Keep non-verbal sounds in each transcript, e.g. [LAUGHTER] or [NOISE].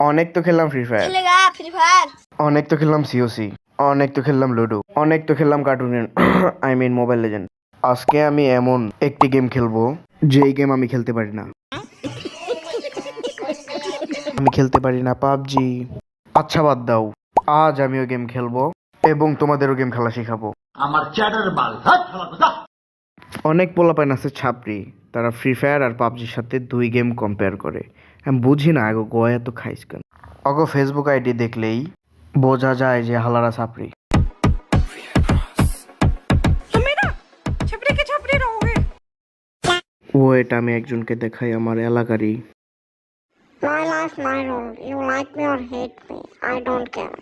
অনেক তো খেললাম ফ্রি ফায়ার ফ্রি ফায়ার অনেক তো খেললাম সিওসি অনেক তো খেললাম লুডো অনেক তো খেললাম cartoon I mean mobile legend আজকে আমি এমন একটি গেম খেলব যেই গেম আমি খেলতে পারি না। আমি খেলতে পারি না পাবজি। আচ্ছা বাদ দাও। আজ আমিও গেম খেলব এবং তোমাদেরও গেম খেলা শেখাবো। আমার চ্যাটার বাল অনেক পোলাপাইন আছে ছাপড়ি। তারা ফ্রি ফায়ার আর পাবজির সাথে দুই গেম কম্পেয়ার করে। আমি বুঝি না আগো গোয়া তো খাইস কেন অগো ফেসবুক আইডি দেখলেই বোঝা যায় যে হালারা ছাপড়ি ও এটা আমি একজনকে দেখাই আমার এলাকারই My life, my rule. You like me or hate me. I don't care.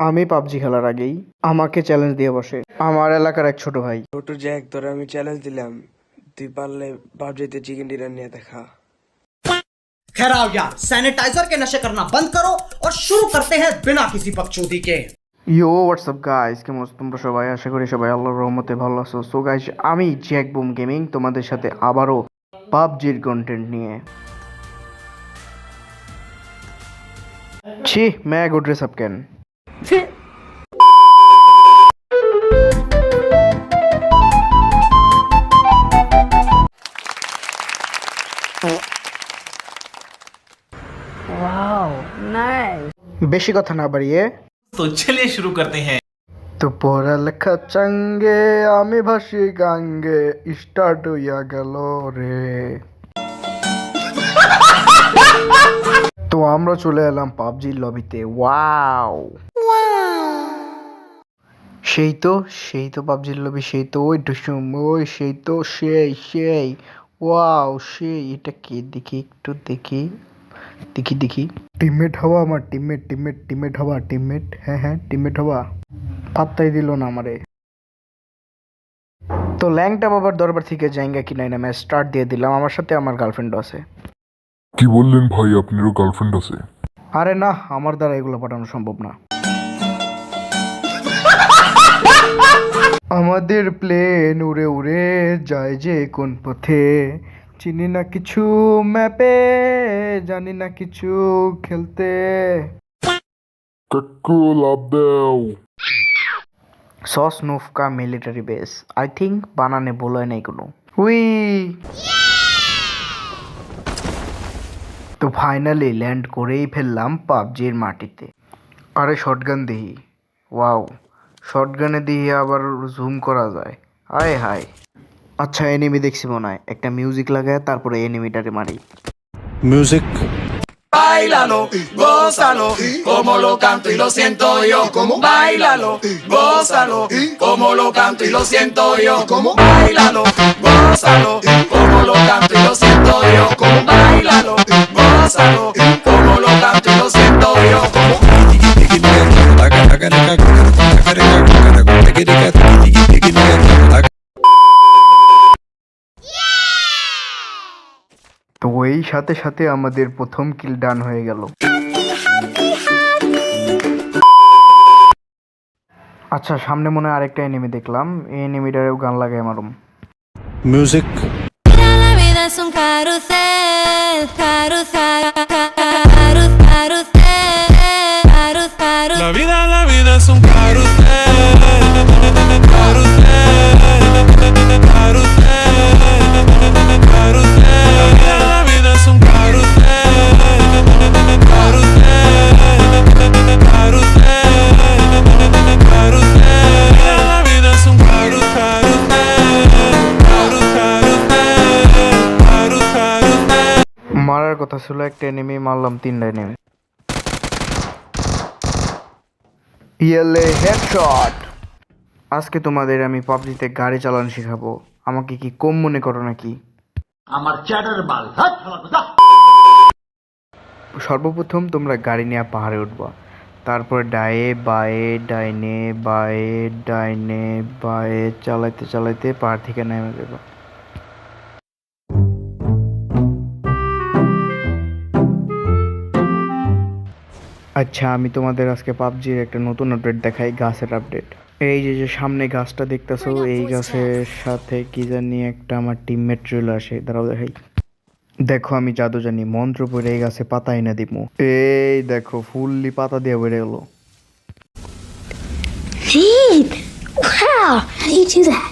আমি পাবজি খেলার আগেই আমাকে চ্যালেঞ্জ দিয়ে বসে আমার এলাকার এক ছোট ভাই ছোট জ্যাক তোরে আমি চ্যালেঞ্জ দিলাম তুই পারলে পাবজিতে চিকেন ডিনার নিয়ে দেখা खैर आओ यार सैनिटाइजर के नशे करना बंद करो और शुरू करते हैं बिना किसी बकचोदी के ইয়ো হোয়াটসঅ্যাপ গাইস কেমন আছো তোমরা সবাই আশা করি সবাই আল্লাহর রহমতে ভালো আছো সো গাইস আমি জ্যাক বুম গেমিং তোমাদের সাথে আবারও পাবজির কন্টেন্ট নিয়ে ছি मैं गुड ड्रेस अप कैन বেশি কথা না বাড়িয়ে। তো চলে শুরু করতে হ্যাঁ। তো পড়ালেখা চাঙ্গে আমি ভাসি গাঙ্গে স্টার্ট হইয়া গেল রে। তো আমরা চলে এলাম পাবজির লবিতে ওয়াও সেই তো সেই তো পাবজির লবি সেই তো ওই ডুসুম ওই সেই তো সেই সেই। ওয়াও সেই এটা কে দেখি? একটু দেখি। দেখি দেখি টিমমেট হওয়া আমার টিমমেট টিমমেট টিমমেট হওয়া টিমমেট হ্যাঁ হ্যাঁ টিমমেট হওয়া। পাত্তাই দিল না আমারে। তো ল্যাংটা বাবার দরবার থেকে জায়গা কিনাই না ম্যাচ স্টার্ট দিয়ে দিলাম। আমার সাথে আমার গার্লফ্রেন্ড আছে। কি বললেন ভাই আপনারও গার্লফ্রেন্ড আছে? আরে না আমার দ্বারা এগুলো পাঠানো সম্ভব না। [LAUGHS] আমাদের প্লেন উড়ে উড়ে যায় যে কোন পথে। চিনি না কিছু ম্যাপে জানি না কিছু খেলতে। কাকু লাভ দাও। সস নুফকা মিলিটারি বেস। আই থিঙ্ক বানানে বলে নাই কোনো। উই। তো ফাইনালি ল্যান্ড করেই ফেললাম পাবজির মাটিতে। আরে শটগান দিহি। ওয়াও শটগানে দিয়ে আবার জুম করা যায়। আয় হায়। আচ্ছা এনিমি দেখছি মনে হয় একটা মিউজিক লাগায় তারপরে এনিমিটারে মারি music Bailalo, gózalo, como lo canto y lo siento yo. Como bailalo, gózalo, como lo canto y lo siento yo. Como bailalo, ওই সাথে সাথে আমাদের প্রথম কিল ডান হয়ে গেল। আচ্ছা সামনে মনে আরেকটা এনিমি দেখলাম। এই এনিমিটারেও গান লাগে আমারও মিউজিক কথা ছিল একটা এনিমি মারলাম তিনটা এনিমি ইয়েলে হেডশট আজকে তোমাদের আমি পাবজিতে গাড়ি চালানো শেখাবো। আমাকে কি কম মনে করো নাকি? আমার চ্যাটার বাল সর্বপ্রথম তোমরা গাড়ি নিয়ে পাহাড়ে উঠবা। তারপরে ডায়ে বায়ে ডাইনে বায়ে ডাইনে বায়ে চালাইতে চালাইতে পাহাড় থেকে নেমে যাবে। আচ্ছা আমি তোমাদের আজকে পাবজির একটা নতুন আপডেট দেখাই গাছের আপডেট এই যে যে সামনে গাছটা দেখতেছো এই গাছের সাথে কি জানি একটা আমার টিমমেট চলে আসে। দাঁড়াও দেখাই। দেখো আমি জাদু জানি মন্ত্র পড়ে এই গাছে পাতা এনে দিব। এই দেখো ফুললি পাতা দিয়ে বেড়ে গেলো। Wow. How do you do that?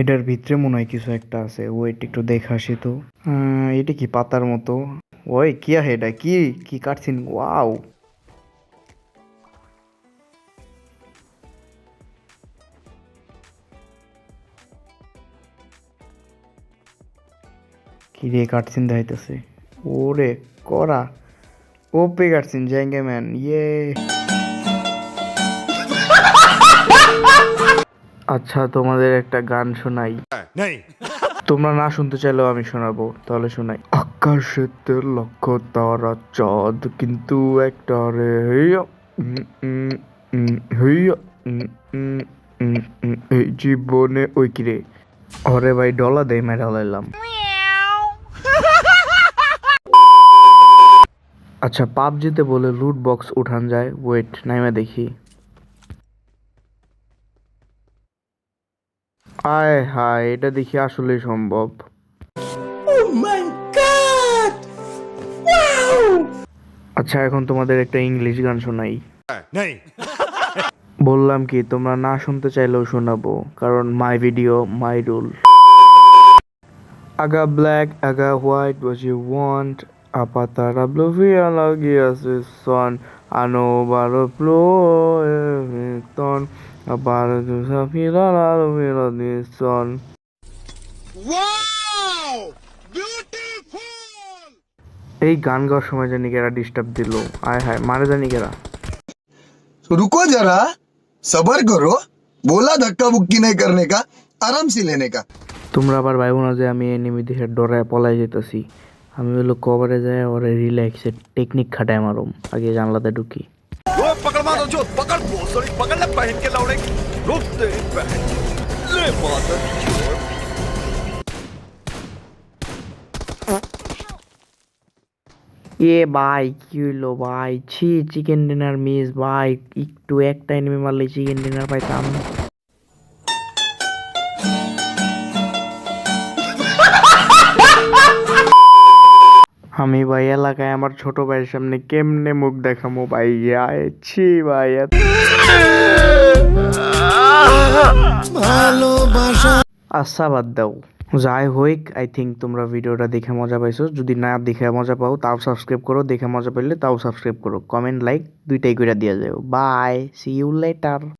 এটার ভিতরে মনে হয় কিছু একটা আছে। ওয়েট একটু দেখে আসি তো। আহ, এটা কি পাতার মতো? ওই কি আছে এটা? কি কি কাটছিন? ওয়াও কি রে কাটছিন দেখাইতেছে? ওরে করা ওপে কাটছিন জ্যাঙ্গে ম্যান ইয়ে আচ্ছা তোমাদের একটা গান শোনাই। তোমরা না শুনতে চাইলেও আমি শোনাবো তাহলে শোনাই। আকাশেতে লক্ষ তারা চাঁদ কিন্তু একটা রে হইয়া, উম, উম, উম, হইয়া, এই জীবনে ওই কিরে অরে ভাই ডলা দেয় মেরা লাইলাম আচ্ছা পাবজিতে বলে লুট বক্স উঠান যায় ওয়েট নাইমে দেখি। আয় হায় এটা দেখি আসলেই সম্ভব। আচ্ছা এখন তোমাদের একটা ইংলিশ গান শোনাই। [LAUGHS] বললাম কি তোমরা না শুনতে চাইলেও শোনাবো কারণ মাই ভিডিও মাই রুল আগা black Aga white what you want apa tara blue via lagi son ano baro plo ton abaro tu sapira la lumira di son এই গান গাওয়ার সময় জানি কেরা ডিস্টার্ব দিল আয় হায় মারে জানি কেরা रुको जरा सबर करो बोला धक्का बुक्की नहीं करने का आराम से लेने का তোমরা আবার ভাইবো না যে আমি এনিমি দেখে ডরায় পলাই যেতেছি আমি হলো কভারে যাই ওরে রিল্যাক্সের টেকনিক খাটায় মারুম আগে জানলাতে ঢুকি पकड़ मारो जो पकड़ भोसड़ी पकड़ ले पहन के लौड़े रुक तेरी बहन ले माता এ ভাই কি হইলো ভাই ছি চিকেন ডিনার মিস ভাই একটু একটা এনিমি মারলে চিকেন ডিনার পাইতাম আমি ভাই এলাকায় আমার ছোট ভাইয়ের সামনে কেমনে মুখ দেখামো ভাই? আয় ছি ভাই। আচ্ছা বাদ দাও। যাই হোক আই থিঙ্ক তোমরা ভিডিওটা দেখে মজা পাইছো। যদি না দেখে মজা পাও, তাও সাবস্ক্রাইব করো। দেখে মজা পাইলে তাও সাবস্ক্রাইব করো। কমেন্ট লাইক দুইটাই করে দিয়ে যাও। By C you later